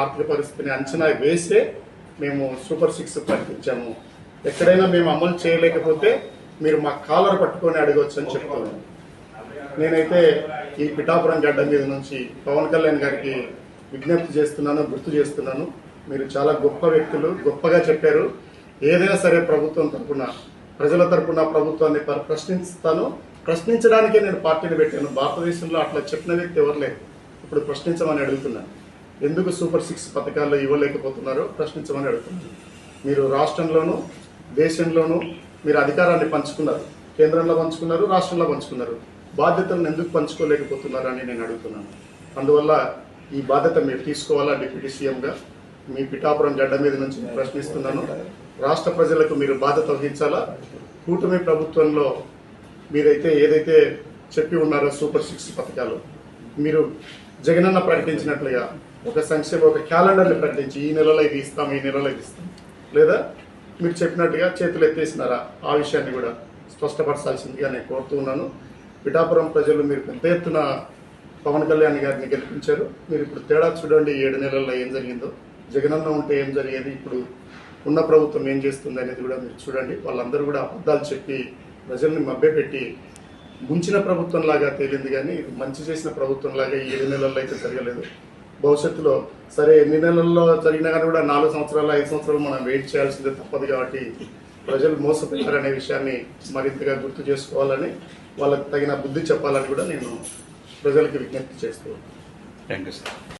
ఆర్థిక పరిస్థితిని అంచనా వేసే మేము సూపర్ సిక్స్ ప్రకటించాము ఎక్కడైనా మేము అమలు చేయలేకపోతే మీరు మా కాలర్ పట్టుకొని అడగవచ్చు అని చెప్తున్నాను నేనైతే ఈ పిఠాపురం గడ్డ మీద నుంచి పవన్ కళ్యాణ్ గారికి విజ్ఞప్తి చేస్తున్నాను గుర్తు చేస్తున్నాను. మీరు చాలా గొప్ప వ్యక్తులు గొప్పగా చెప్పారు. ఏదైనా సరే ప్రభుత్వం తరపున ప్రజల తరపున ప్రభుత్వాన్ని ప్రశ్నిస్తాను. ప్రశ్నించడానికే నేను పార్టీని పెట్టాను. భారతదేశంలో అట్లా చెప్పిన వ్యక్తి ఎవరు లేదు ఇప్పుడు ప్రశ్నించమని అడుగుతున్నాను. ఎందుకు సూపర్ సిక్స్ పథకాల్లో ఇవ్వలేకపోతున్నారో? ప్రశ్నించమని అడుగుతున్నాను మీరు రాష్ట్రంలోనూ దేశంలోనూ మీరు అధికారాన్ని పంచుకున్నారు. కేంద్రంలో పంచుకున్నారు రాష్ట్రంలో పంచుకున్నారు. బాధ్యతలను ఎందుకు పంచుకోలేకపోతున్నారని నేను అడుగుతున్నాను. అందువల్ల ఈ బాధ్యత మీరు తీసుకోవాలా డిప్యూటీ సీఎంగా? మీ పిఠాపురం గడ్డ మీద నుంచి నేను ప్రశ్నిస్తున్నాను. రాష్ట్ర ప్రజలకు మీరు బాధ్యత వహించాలా? కూటమి ప్రభుత్వంలో మీరైతే ఏదైతే చెప్పి ఉన్నారో సూపర్ సిక్స్ పథకాలు మీరు జగనన్న ప్రకటించినట్లుగా ఒక సంక్షేమ ఒక క్యాలెండర్ని ప్రకటించి ఈ నెలలో ఇది ఇస్తాం ఈ నెలలో ఇది ఇస్తాం. లేదా మీరు చెప్పినట్టుగా చేతులు ఎత్తేసినారా? ఆ విషయాన్ని కూడా స్పష్టపరచాల్సిందిగా నేను కోరుతూ ఉన్నాను. పిఠాపురం ప్రజలు మీరు పెద్ద ఎత్తున పవన్ కళ్యాణ్ గారిని గెలిపించారు. మీరు ఇప్పుడు తేడా చూడండి ఏడు నెలల్లో ఏం జరిగిందో. జగనన్న ఉంటే ఏం జరిగేది? ఇప్పుడు ఉన్న ప్రభుత్వం ఏం చేస్తుంది అనేది కూడా మీరు చూడండి. వాళ్ళందరూ కూడా అబద్ధాలు చెప్పి ప్రజల్ని మభ్యపెట్టి ముంచిన ప్రభుత్వం లాగా తేలింది కానీ ఇది మంచి చేసిన ప్రభుత్వం లాగా ఏడు నెలల్లో అయితే జరగలేదు. భవిష్యత్తులో సరే ఎన్ని నెలల్లో జరిగినా కానీ కూడా నాలుగు సంవత్సరాలు ఐదు సంవత్సరాలు మనం వెయిట్ చేయాల్సిందే తప్పదు కాబట్టి ప్రజలు మోసపోయారనే విషయాన్ని మరింతగా గుర్తు చేసుకోవాలని వాళ్ళకి తగిన బుద్ధి చెప్పాలని కూడా నేను ప్రజలకు విజ్ఞప్తి చేస్తూ థ్యాంక్ యూ సార్